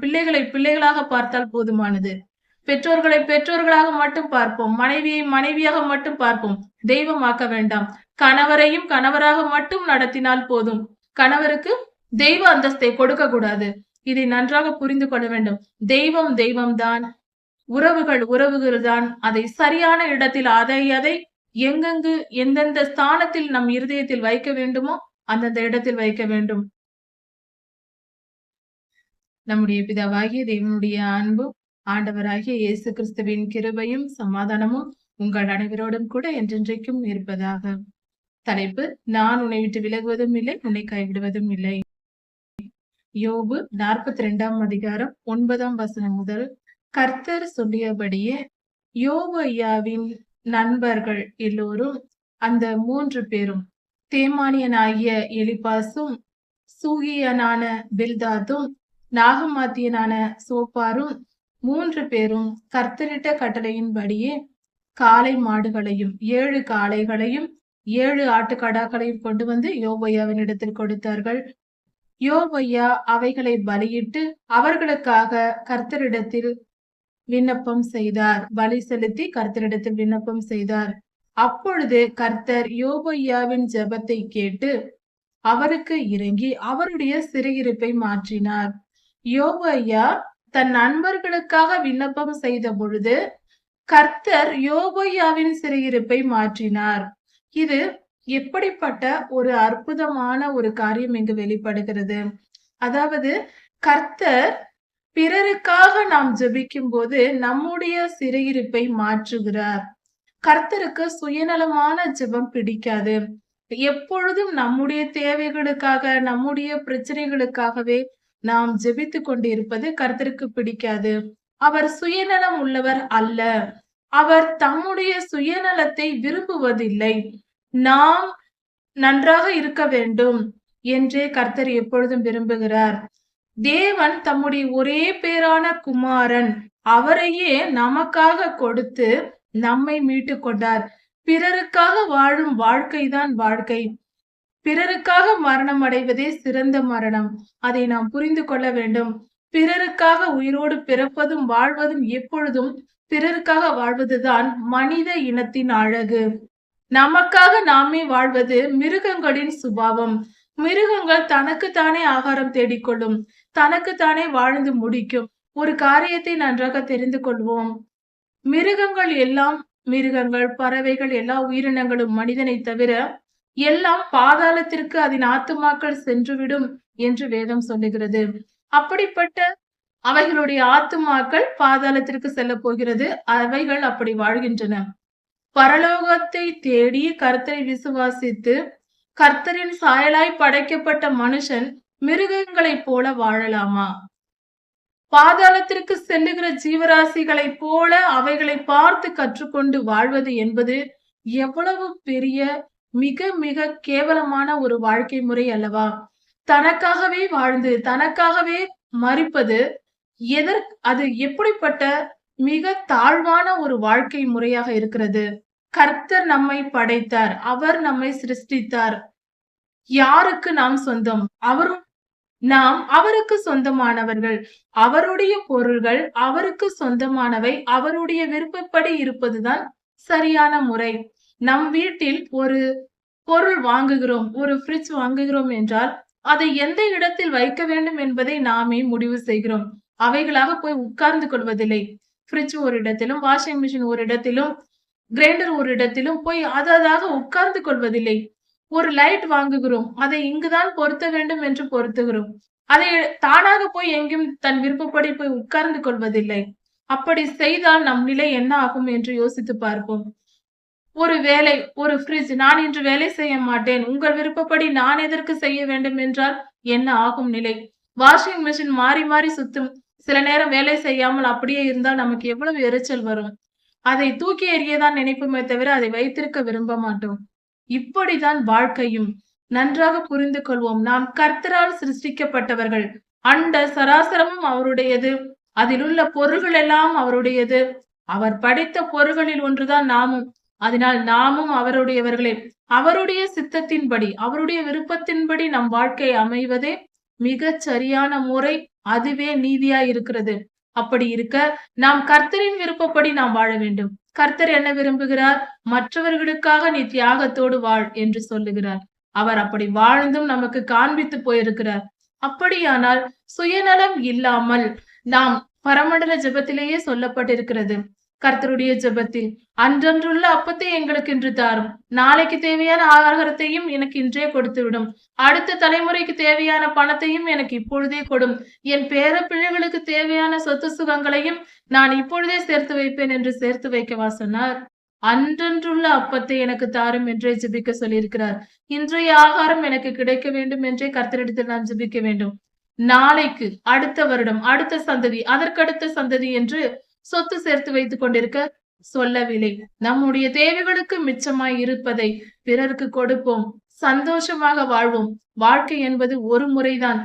பிள்ளைகளை பிள்ளைகளாக பார்த்தால் போதுமானது. பெற்றோர்களை பெற்றோர்களாக மட்டும் பார்ப்போம். மனைவியை மனைவியாக மட்டும் பார்ப்போம். தெய்வமாக்க வேண்டாம். கணவரையும் கணவராக மட்டும் நடத்தினால் போதும். கணவருக்கு தெய்வ அந்தஸ்தை கொடுக்க கூடாது. இதை நன்றாக புரிந்து கொள்ள வேண்டும். தெய்வம் தெய்வம்தான். உறவுகள் உறவுகள் தான் அதை சரியான இடத்தில் அதை அதை எங்கெங்கு எந்தெந்த ஸ்தானத்தில் நம் இருதயத்தில் வைக்க வேண்டுமோ அந்தந்த இடத்தில் வைக்க வேண்டும். நம்முடைய பிதாவாகிய தேவனுடைய அன்பும் ஆண்டவராகிய இயேசு கிறிஸ்துவின் கிருபையும் சமாதானமும் உங்கள் அனைவரோடும் கூட என்றென்றைக்கும் இருப்பதாக. தலைப்பு நான் உன்னை விட்டு விலகுவதும் இல்லை உன்னை கைவிடுவதும் இல்லை. யோபு நாற்பத்தி ரெண்டாம் அதிகாரம் ஒன்பதாம் வசனம் முதல் கர்த்தர் சொல்லியபடியே யோபு ஐயாவின் நண்பர்கள் எல்லோரும் அந்த மூன்று பேரும் தேமானியனாகிய எலிபாசும் சூகியனான பில்தாதும் நாகமாத்தியனான சோப்பாரும் மூன்று பேரும் கர்த்தரிட்ட கட்டளையின்படியே காளை மாடுகளையும் ஏழு காளைகளையும் ஏழு ஆட்டுக்கடாக்களையும் கொண்டு வந்து யோபையாவின் இடத்தில் கொடுத்தார்கள். யோபையா அவைகளை பலியிட்டு அவர்களுக்காக கர்த்தரிடத்தில் விண்ணப்பம் செய்தார். பலி செலுத்தி கர்த்தரிடத்தில் விண்ணப்பம் செய்தார். அப்பொழுது கர்த்தர் யோபையாவின் ஜெபத்தை கேட்டு அவருக்கு இறங்கி அவருடைய சிறையிருப்பை மாற்றினார். யோபையா தன் நண்பர்களுக்காக விண்ணப்பம் செய்த பொழுது கர்த்தர் யோபையாவின் சிறையிருப்பை மாற்றினார். இது எப்படிப்பட்ட ஒரு அற்புதமான ஒரு காரியம் இங்கு வெளிப்படுகிறது. அதாவது கர்த்தர் பிறருக்காக நாம் ஜெபிக்கும் போது நம்முடைய சிறையிருப்பை மாற்றுகிறார். கர்த்தருக்கு சுயநலமான ஜெபம் பிடிக்காது. எப்பொழுதும் நம்முடைய தேவைகளுக்காக நம்முடைய பிரச்சனைகளுக்காகவே நாம் ஜெபித்து கொண்டிருப்பது கர்த்தருக்கு பிடிக்காது. அவர் சுயநலம் உள்ளவர் அல்ல. அவர் தம்முடைய சுயநலத்தை விரும்புவதில்லை. நாம் நன்றாக இருக்க வேண்டும் என்றே கர்த்தர் எப்பொழுதும் விரும்புகிறார். தேவன் தம்முடைய ஒரே பேரான குமாரன் அவரையே நமக்காக கொடுத்து நம்மை மீட்டு கொண்டார். பிறருக்காக வாழும் வாழ்க்கைதான் வாழ்க்கை. பிறருக்காக மரணம் அடைவதே சிறந்த மரணம். அதை நாம் புரிந்து கொள்ள வேண்டும். பிறருக்காக உயிரோடு பிறப்பதும் வாழ்வதும் எப்பொழுதும் பிறருக்காக வாழ்வதுதான் மனித இனத்தின் அழகு. நமக்காக நாமே வாழ்வது மிருகங்களின் சுபாவம். மிருகங்கள் தனக்குத்தானே ஆகாரம் தேடிக்கொள்ளும். தனக்குத்தானே வாழ்ந்து முடிக்கும். ஒரு காரியத்தை நன்றாக தெரிந்து கொள்வோம். மிருகங்கள் எல்லாம் மிருகங்கள் பறவைகள் எல்லா உயிரினங்களும் மனிதனை தவிர எல்லாம் பாதாளத்திற்கு அதன் ஆத்துமாக்கள் சென்றுவிடும் என்று வேதம் சொல்லுகிறது. அப்படிப்பட்ட அவைகளுடைய ஆத்துமாக்கள் பாதாளத்திற்கு செல்ல போகிறது. அவைகள் அப்படி வாழ்கின்றன. பரலோகத்தை தேடி கர்த்தரை விசுவாசித்து கர்த்தரின் சாயலாய் படைக்கப்பட்ட மனுஷன் மிருகங்களைப் போல வாழலாமா? பாதாளத்திற்கு செல்லுகிற ஜீவராசிகளைப் போல அவைகளை பார்த்து கற்றுக்கொண்டு வாழ்வது என்பது எவ்வளவு பெரிய மிக மிக கேவலமான ஒரு வாழ்க்கை முறை அல்லவா? தனக்காகவே வாழ்ந்து தனக்காகவே மறிப்பது எதற் அது எப்படிப்பட்ட மிக தாழ்வான ஒரு வாழ்க்கை முறையாக இருக்கிறது? கர்த்தர் நம்மை படைத்தார் அவர் நம்மை சிருஷ்டித்தார். யாருக்கு நாம் சொந்தம்? அவரும் நாம் அவருக்கு சொந்தமானவர்கள். அவருடைய பொருள்கள் அவருக்கு சொந்தமானவை. அவருடைய விருப்பப்படி இருப்பதுதான் சரியான முறை. நம் வீட்டில் ஒரு பொருள் வாங்குகிறோம் ஒரு ஃப்ரிட்ஜ் வாங்குகிறோம் என்றால் அதை எந்த இடத்தில் வைக்க வேண்டும் என்பதை நாமே முடிவு செய்கிறோம். அவைகளாக போய் உட்கார்ந்து கொள்வதில்லை. ஃப்ரிட்ஜ் ஒரு இடத்திலும் வாஷிங் மிஷின் ஒரு இடத்திலும் கிரைண்டர் ஒரு இடத்திலும் போய் அதாக உட்கார்ந்து கொள்வதில்லை. ஒரு லைட் வாங்குகிறோம் அதை இங்குதான் பொருத்த வேண்டும் என்று பொருத்துகிறோம். அதை தானாக போய் எங்கேயும் தன் விருப்பப்படி போய் உட்கார்ந்து கொள்வதில்லை. அப்படி செய்தால் நம் நிலை என்ன ஆகும் என்று யோசித்து பார்ப்போம். ஒரு வேலை ஒரு ஃப்ரிட்ஜ் நான் இன்று வேலை செய்ய மாட்டேன். உங்கள் விருப்பப்படி நான் எதற்கு செய்ய வேண்டும் என்றால் என்ன ஆகும் நிலை? வாஷிங் மிஷின் மாறி மாறி சுத்தும். சில நேரம் வேலை செய்யாமல் அப்படியே இருந்தால் நமக்கு எவ்வளவு எரிச்சல் வரும்? அதை தூக்கி எறியதான் நினைப்புமே தவிர அதை வைத்திருக்க விரும்ப மாட்டோம். இப்படிதான் வாழ்க்கையும். நன்றாக புரிந்து கொள்வோம். நாம் கர்த்தரால் சிருஷ்டிக்கப்பட்டவர்கள். அண்ட சராசரமும் அவருடையது. அதில் உள்ள பொருள்கள் எல்லாம் அவருடையது. அவர் படைத்த பொருள்களில் ஒன்றுதான் நாமும். அதனால் நாமும் அவருடையவர்களே அவருடைய சித்தத்தின்படி அவருடைய விருப்பத்தின்படி நம் வாழ்க்கை அமைவதே மிகச் சரியான முறை அதுவே நீதியா இருக்கிறது அப்படி இருக்க நாம் கர்த்தரின் விருப்பப்படி நாம் வாழ வேண்டும். கர்த்தர் என்ன விரும்புகிறார்? மற்றவர்களுக்காக நீ தியாகத்தோடு வாழ் என்று சொல்லுகிறார். அவர் அப்படி வாழ்ந்தும் நமக்கு காண்பித்து போயிருக்கிறார். அப்படியானால் சுயநலம் இல்லாமல் நாம் பரமண்டல ஜெபத்திலேயே சொல்லப்பட்டிருக்கிறது. கர்த்தருடைய ஜெபத்தில் அன்றன்றுள்ள அப்பத்தை எங்களுக்கு இன்று தாரும். நாளைக்கு தேவையான ஆகாரத்தையும் எனக்கு இன்றே கொடுத்து விடும் அடுத்த தலைமுறைக்கு தேவையான பணத்தையும் எனக்கு இப்பொழுதே கொடும். என் பேர பிள்ளைகளுக்கு தேவையான சொத்து சுகங்களையும் நான் இப்பொழுதே சேர்த்து வைப்பேன் என்று சேர்த்து வைக்கவா சொன்னார். அன்றன்றுள்ள அப்பத்தை எனக்கு தாரும் என்றே ஜிபிக்க சொல்லியிருக்கிறார். இன்றைய ஆகாரம் எனக்கு கிடைக்க வேண்டும் என்றே கர்த்தரிடத்தில் நான் ஜிபிக்க வேண்டும். நாளைக்கு அடுத்த வருடம் அடுத்த சந்ததி அதற்கடுத்த சந்ததி என்று சொத்து சேர்த்து வைத்துக் கொண்டிருக்க சொல்லவில்லை. நம்முடைய தேவைகளுக்கு மிச்சமாய் இருப்பதை பிறருக்கு கொடுப்போம். சந்தோஷமாக வாழ்வோம். வாழ்க்கை என்பது ஒரு முறைதான்.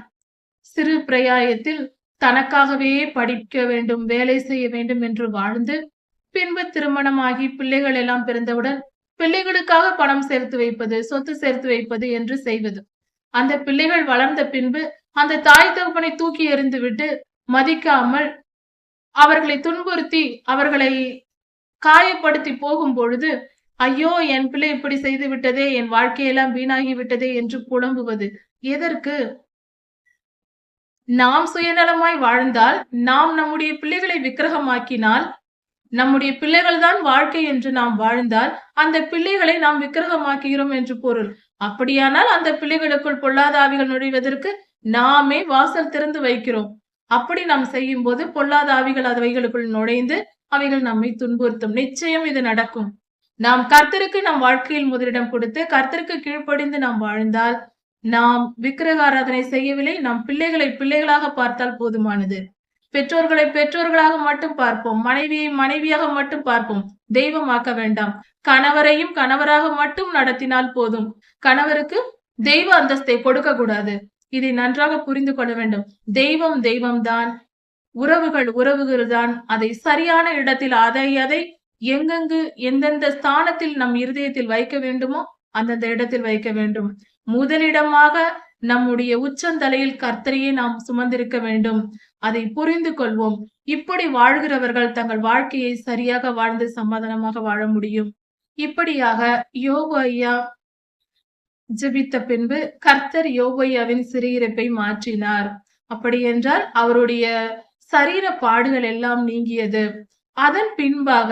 சிறு பிரயாயத்தில் தனக்காகவே படிக்க வேண்டும் வேலை செய்ய வேண்டும் என்று வாழ்ந்து பின்பு திருமணமாகி பிள்ளைகள் எல்லாம் பிறந்தவுடன் பிள்ளைகளுக்காக பணம் சேர்த்து வைப்பது சொத்து சேர்த்து வைப்பது என்று செய்வது. அந்த பிள்ளைகள் வளர்ந்த பின்பு அந்த தாய் தகப்பனை தூக்கி எறிந்து விட்டு மதிக்காமல் அவர்களை துன்புறுத்தி அவர்களை காயப்படுத்தி போகும் பொழுது ஐயோ என் பிள்ளை இப்படி செய்து விட்டதே என் வாழ்க்கையெல்லாம் வீணாகி விட்டதே என்று புலம்புவது. எதற்கு? நாம் சுயநலமாய் வாழ்ந்தால் நாம் நம்முடைய பிள்ளைகளை விக்கிரகமாக்கினால் நம்முடைய பிள்ளைகள் தான் வாழ்க்கை என்று நாம் வாழ்ந்தால் அந்த பிள்ளைகளை நாம் விக்கிரகமாக்குகிறோம் என்று பொருள். அப்படியானால் அந்த பிள்ளைகளுக்குள் பொல்லாத ஆவிகள் நுழைவதற்கு நாமே வாசல் திறந்து வைக்கிறோம். அப்படி நாம் செய்யும் போது பொல்லாத ஆவிகள் அவைகளுக்குள் நுழைந்து அவைகள் நம்மை துன்புறுத்தும். நிச்சயம் இது நடக்கும். நாம் கர்த்தருக்கு நம் வாழ்க்கையில் முதலிடம் கொடுத்து கர்த்தருக்கு கீழ்ப்படிந்து நாம் வாழ்ந்தால் நாம் விக்கிரகாராதனை செய்யவில்லை நம் பிள்ளைகளை பிள்ளைகளாக பார்த்தால் போதுமானது. பெற்றோர்களை பெற்றோர்களாக மட்டும் பார்ப்போம் மனைவியை மனைவியாக மட்டும் பார்ப்போம். தெய்வமாக்க வேண்டாம். கணவரையும் கணவராக மட்டும் நடத்தினால் போதும். கணவருக்கு தெய்வ அந்தஸ்தை கொடுக்க கூடாது இதை நன்றாக புரிந்து கொள்ள வேண்டும். தெய்வம் தெய்வம் தான் உறவுகள் உறவுகள் தான் அதை சரியான இடத்தில் அதை அதை எங்கெங்கு எந்தெந்த ஸ்தானத்தில் நம் இருதயத்தில் வைக்க வேண்டுமோ அந்தந்த இடத்தில் வைக்க வேண்டும். முதலிடமாக நம்முடைய உச்சந்தலையில் கர்த்தரையே நாம் சுமந்திருக்க வேண்டும். அதை புரிந்து கொள்வோம். இப்படி வாழ்கிறவர்கள் தங்கள் வாழ்க்கையை சரியாக வாழ்ந்து சமாதானமாக வாழ முடியும். இப்படியாக யோகு ஐயா ஜெபித்த பின்பு கர்த்தர் யோகையாவின் சிறையிருப்பை மாற்றினார். அப்படி என்றால் அவருடைய சரீர பாடுகள் எல்லாம் நீங்கியது. அதன் பின்பாக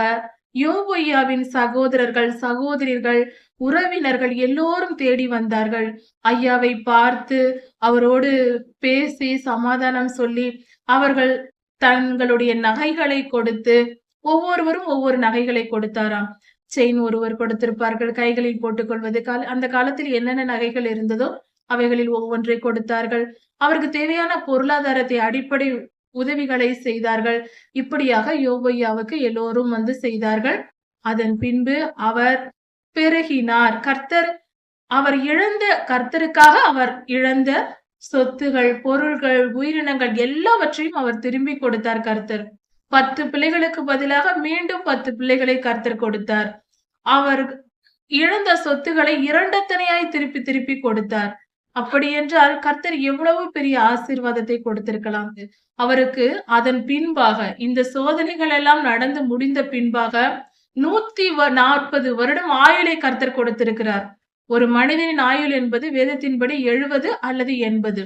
யோபொய்யாவின் சகோதரர்கள் சகோதரிகள் உறவினர்கள் எல்லோரும் தேடி வந்தார்கள். ஐயாவை பார்த்து அவரோடு பேசி சமாதானம் சொல்லி அவர்கள் தங்களுடைய நகைகளை கொடுத்து ஒவ்வொருவரும் ஒவ்வொரு நகைகளை கொடுத்தாராம். செயின் ஒருவர் கொடுத்திருப்பார்கள் கைகளில் போட்டுக்கொள்வது. கால அந்த காலத்தில் என்னென்ன நகைகள் இருந்ததோ அவைகளில் ஒவ்வொன்றை கொடுத்தார்கள். அவருக்கு தேவையான பொருளாதாரத்தை அடிப்படை உதவிகளை செய்தார்கள். இப்படியாக யோபையாவுக்கு எல்லோரும் வந்து செய்தார்கள். அதன் பின்பு அவர் பெருகினார். கர்த்தர் அவர் இழந்த கர்த்தருக்காக அவர் இழந்த சொத்துகள் பொருள்கள் உயிரினங்கள் எல்லாவற்றையும் அவர் திரும்பி கொடுத்தார் கர்த்தர். பத்து பிள்ளைகளுக்கு பதிலாக மீண்டும் பத்து பிள்ளைகளை கர்த்தர் கொடுத்தார். அவர் இழந்த சொத்துக்களை இரண்டத்தனையாய் திருப்பி திருப்பி கொடுத்தார். அப்படி என்றால் கர்த்தர் எவ்வளவு பெரிய ஆசீர்வாதத்தை கொடுத்திருக்கலாம். அவருக்கு அதன் பின்பாக இந்த சோதனைகள் எல்லாம் நடந்து முடிந்த பின்பாக நூத்தி நாற்பது வருடம் ஆயுளை கர்த்தர் கொடுத்திருக்கிறார். ஒரு மனிதனின் ஆயுள் என்பது வேதத்தின்படி எழுபது அல்லது எண்பது.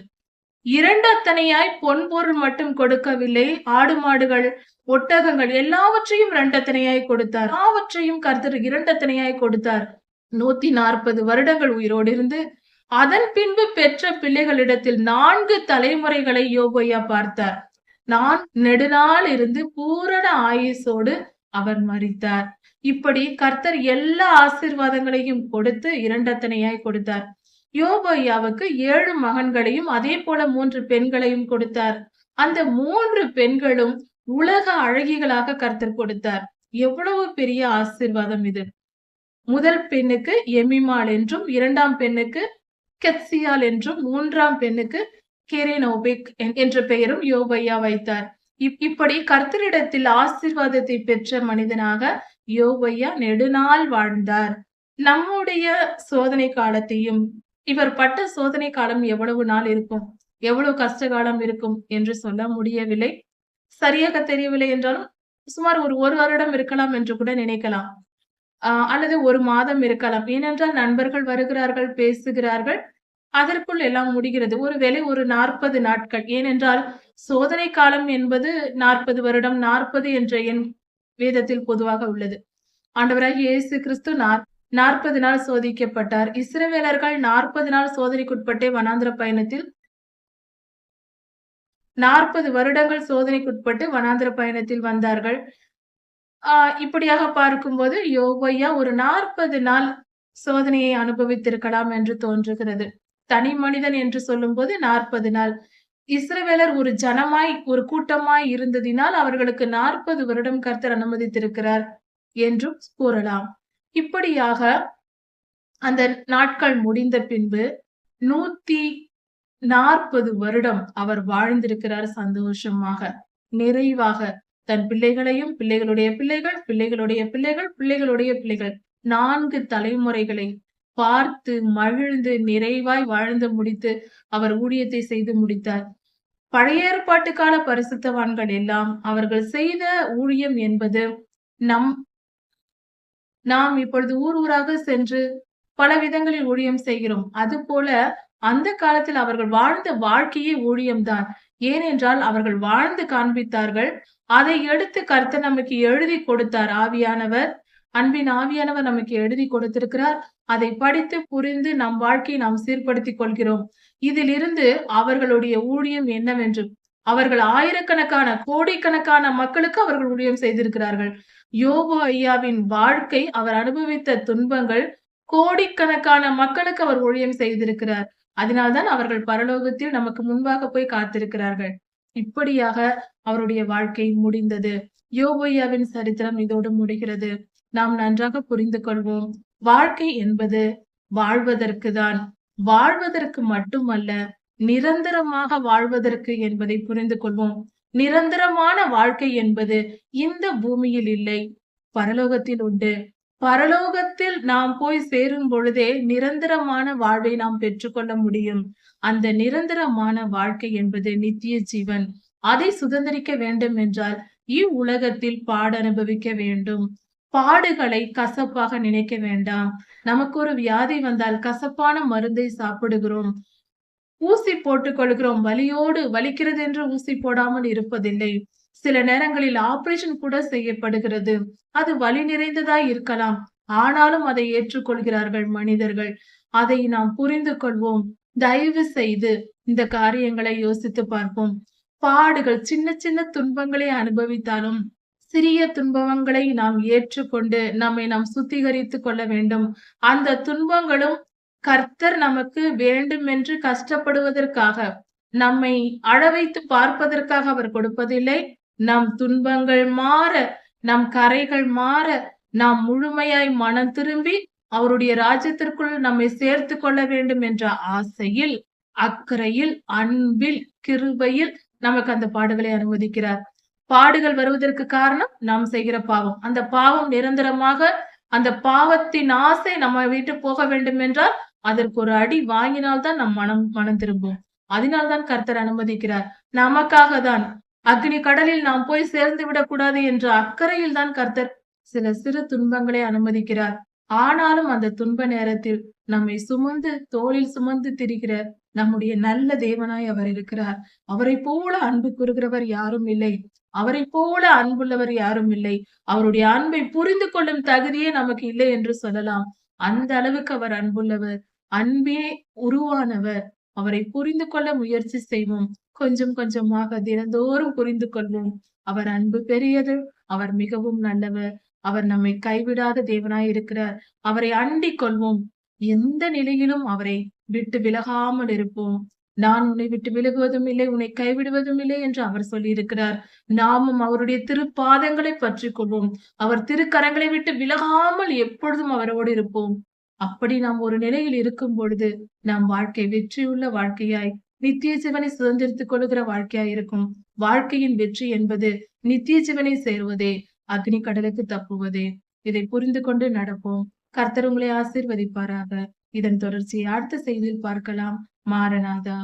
இரண்டத்தனையாய் பொன்பொருள் மட்டும் கொடுக்கவில்லை. ஆடு மாடுகள் ஒட்டகங்கள் எல்லாவற்றையும் இரண்டத்தனையாய் கொடுத்தார். எல்லாவற்றையும் கர்த்தர் இரண்டத்தனையாய் கொடுத்தார். நூத்தி நாற்பது வருடங்கள் உயிரோடு இருந்து அதன் பின்பு பெற்ற பிள்ளைகளிடத்தில் நான்கு தலைமுறைகளை யோபையா பார்த்தார். நான் நெடுநாள் இருந்து பூரண ஆயுசோடு அவர் மறித்தார் இப்படி கர்த்தர் எல்லா ஆசீர்வாதங்களையும் கொடுத்து இரண்டத்தனையாய் கொடுத்தார். யோபையாவுக்கு ஏழு மகன்களையும் அதே போல மூன்று பெண்களையும் கொடுத்தார். அந்த மூன்று பெண்களும் உலக அழகிகளாக கர்த்தர் கொடுத்தார். எவ்வளவு பெரிய ஆசிர்வாதம் இது. முதல் பெண்ணுக்கு எமிமால் என்றும் இரண்டாம் பெண்ணுக்கு கெத்சியால் என்றும் மூன்றாம் பெண்ணுக்கு கெரேனோபிக் என்ற பெயரும் யோபையா வைத்தார். இப்படி கர்த்தரிடத்தில் ஆசிர்வாதத்தை பெற்ற மனிதனாக யோபையா நெடுநாள் வாழ்ந்தார். நம்முடைய சோதனை காலத்தையும் இவர் பட்ட சோதனை காலம் எவ்வளவு நாள் இருக்கும்? எவ்வளவு கஷ்ட காலம் இருக்கும் என்று சொல்ல முடியவில்லை. சரியாக தெரியவில்லை என்றாலும் சுமார் ஒரு ஒரு வருடம் இருக்கலாம் என்று கூட நினைக்கலாம். ஆஹ் அல்லது ஒரு மாதம் இருக்கலாம். ஏனென்றால் நண்பர்கள் வருகிறார்கள் பேசுகிறார்கள். அதற்குள் எல்லாம் முடிகிறது. ஒருவேளை ஒரு நாற்பது நாட்கள். ஏனென்றால் சோதனை காலம் என்பது நாற்பது வருடம் நாற்பது என்ற எண் வேதத்தில் பொதுவாக உள்ளது. ஆண்டவராகிய இயேசு கிறிஸ்து நாற்பது நாற்பது நாள் சோதிக்கப்பட்டார். இஸ்ரவேலர்கள் நாற்பது நாள் சோதனைக்குட்பட்டே வனாந்திர பயணத்தில் நாற்பது வருடங்கள் சோதனைக்குட்பட்டு வனாந்திர பயணத்தில் வந்தார்கள். ஆஹ் இப்படியாக பார்க்கும்போது யோகையா ஒரு நாற்பது நாள் சோதனையை அனுபவித்திருக்கலாம் என்று தோன்றுகிறது. தனி மனிதன் என்று சொல்லும் போது நாற்பது நாள். இஸ்ரவேலர் ஒரு ஜனமாய் ஒரு கூட்டமாய் இருந்ததினால் அவர்களுக்கு நாற்பது வருடம் கர்த்தர் அனுமதித்திருக்கிறார் என்றும் கூறலாம். இப்படியாக அந்த நாட்கள் முடிந்த பின்பு நூத்தி நாற்பது வருடம் அவர் வாழ்ந்திருக்கிறார் சந்தோஷமாக. நிறைவாக தன் பிள்ளைகளையும் பிள்ளைகளுடைய பிள்ளைகள் பிள்ளைகளுடைய பிள்ளைகள் பிள்ளைகளுடைய பிள்ளைகள் நான்கு தலைமுறைகளை பார்த்து மகிழ்ந்து நிறைவாய் வாழ்ந்து முடித்து அவர் ஊழியத்தை செய்து முடித்தார். பழைய ஏற்பாட்டு கால பரிசுத்தவான்கள் எல்லாம் அவர்கள் செய்த ஊழியம் என்பது நம் நாம் இப்பொழுது ஊர் ஊராக சென்று பல விதங்களில் ஊழியம் செய்கிறோம். அது போல அந்த காலத்தில் அவர்கள் வாழ்ந்த வாழ்க்கையே ஊழியம்தான். ஏனென்றால் அவர்கள் வாழ்ந்து காண்பித்தார்கள். அதை எடுத்து கருத்து நமக்கு எழுதி கொடுத்தார். ஆவியானவர் அன்பின் ஆவியானவர் நமக்கு எழுதி கொடுத்திருக்கிறார். அதை படித்து புரிந்து நம் வாழ்க்கையை நாம் சீர்படுத்திக் கொள்கிறோம். இதிலிருந்து அவர்களுடைய ஊழியம் என்னவென்று அவர்கள் ஆயிரக்கணக்கான கோடிக்கணக்கான மக்களுக்கு அவர்கள் ஊழியம் செய்திருக்கிறார்கள். யோகோ ஐயாவின் வாழ்க்கை அவர் அனுபவித்த துன்பங்கள் கோடிக்கணக்கான மக்களுக்கு அவர் ஊழியம் செய்திருக்கிறார். அதனால்தான் அவர்கள் பரலோகத்தில் நமக்கு முன்பாக போய் காத்திருக்கிறார்கள். இப்படியாக அவருடைய வாழ்க்கை முடிந்தது. யோபோயாவின் சரித்திரம் இதோடு முடிகிறது. நாம் நன்றாக புரிந்து கொள்வோம். வாழ்க்கை என்பது வாழ்வதற்கு தான் வாழ்வதற்கு மட்டுமல்ல நிரந்தரமாக வாழ்வதற்கு என்பதை புரிந்து கொள்வோம். நிரந்தரமான வாழ்க்கை என்பது இந்த பூமியில் இல்லை. பரலோகத்தில் உண்டு. பரலோகத்தில் நாம் போய் சேரும் பொழுதே நிரந்தரமான வாழ்வை நாம் பெற்றுக்கொள்ள முடியும். அந்த நிரந்தரமான வாழ்க்கை என்பது நித்திய ஜீவன். அதை சுதந்திரிக்க வேண்டும் என்றால் இவ்வுலகத்தில் பாட அனுபவிக்க வேண்டும். பாடுகளை கசப்பாக நினைக்க வேண்டாம். நமக்கு ஒரு வியாதி வந்தால் கசப்பான மருந்தை சாப்பிடுகிறோம். ஊசி போட்டுக் கொள்கிறோம் வலியோடு வலிக்கிறது என்று ஊசி போடாமல் இருப்பதில்லை. சில நேரங்களில் ஆபரேஷன் கூட செய்யப்படுகிறது. அது வலி நிறைந்ததாய் இருக்கலாம். ஆனாலும் அதை ஏற்றுக்கொள்கிறார்கள் மனிதர்கள். அதை நாம் புரிந்து கொள்வோம். தயவு செய்து இந்த காரியங்களை யோசித்து பார்ப்போம். பாடுகள் சின்ன சின்ன துன்பங்களை அனுபவித்தாலும் சிறிய துன்பங்களை நாம் ஏற்றுக்கொண்டு நம்மை நாம் சுத்திகரித்து கொள்ள வேண்டும். அந்த துன்பங்களும் கர்த்தர் நமக்கு வேண்டும் என்று கஷ்டப்படுவதற்காக நம்மை அழவைத்து பார்ப்பதற்காக அவர் கொடுப்பதில்லை. நம் துன்பங்கள் மாற நம் கரைகள் மாற நாம் முழுமையாய் மனம் திரும்பி அவருடைய ராஜ்யத்திற்குள் நம்மை சேர்த்து கொள்ள வேண்டும் என்ற ஆசையில் அக்கறையில் அன்பில் கிருபையில் நமக்கு அந்த பாடுகளை அனுமதிக்கிறார். பாடுகள் வருவதற்கு காரணம் நாம் செய்கிற பாவம். அந்த பாவம் நிரந்தரமாக அந்த பாவத்தின் ஆசை நம்ம வீட்டு போக வேண்டும் என்றால் அதற்கு ஒரு அடி வாங்கினால் தான் நம் மனம் மனம் திரும்பும். அதனால்தான் கர்த்தர் அனுமதிக்கிறார். நமக்காக தான் அக்னி கடலில் நாம் போய் சேர்ந்து விடக்கூடாது என்ற அக்கறையில் தான் கர்த்தர் சில சிறு துன்பங்களை அனுமதிக்கிறார். ஆனாலும் அந்த துன்ப நேரத்தில் நம்மை சுமந்து தோளில் சுமந்து திரிகிற நம்முடைய நல்ல தேவனாய் அவர் இருக்கிறார். அவரை போல அன்பு கூறுகிறவர் யாரும் இல்லை. அவரை போல அன்புள்ளவர் யாரும் இல்லை. அவருடைய அன்பை புரிந்து கொள்ளும் தகுதியே நமக்கு இல்லை என்று சொல்லலாம். அந்த அளவுக்கு அவர் அன்புள்ளவர். அன்பே உருவானவர். அவரை புரிந்து கொள்ள முயற்சி செய்வோம். கொஞ்சம் கொஞ்சமாக தினந்தோறும் புரிந்து கொள்வோம். அவர் அன்பு பெரியது. அவர் மிகவும் நல்லவர். அவர் நம்மை கைவிடாத தேவனாய் இருக்கிறார். அவரை அண்டிக் கொள்வோம். எந்த நிலையிலும் அவரை விட்டு விலகாமல் இருப்போம். நான் உன்னை விட்டு விலகுவதும் இல்லை. உன்னை கைவிடுவதும் இல்லை என்று அவர் சொல்லியிருக்கிறார். நாமும் அவருடைய திருப்பாதங்களை பற்றி கொள்வோம். அவர் திருக்கரங்களை விட்டு விலகாமல் எப்பொழுதும் அவரோடு இருப்போம். அப்படி நாம் ஒரு நிலையில் இருக்கும் பொழுது நம் வாழ்க்கை வெற்றியுள்ள வாழ்க்கையாய் நித்திய ஜீவனை சுதந்திரித்துக் கொள்கிற வாழ்க்கையாய் இருக்கும். வாழ்க்கையின் வெற்றி என்பது நித்திய ஜீவனை சேருவதே அக்னி கடலுக்கு தப்புவதே. இதை புரிந்து கொண்டு நடப்போம். கர்த்தர் உங்களை ஆசிர்வதிப்பாராக. இதன் தொடர்ச்சியை அடுத்த செய்தியில் பார்க்கலாம். மாரநாதா.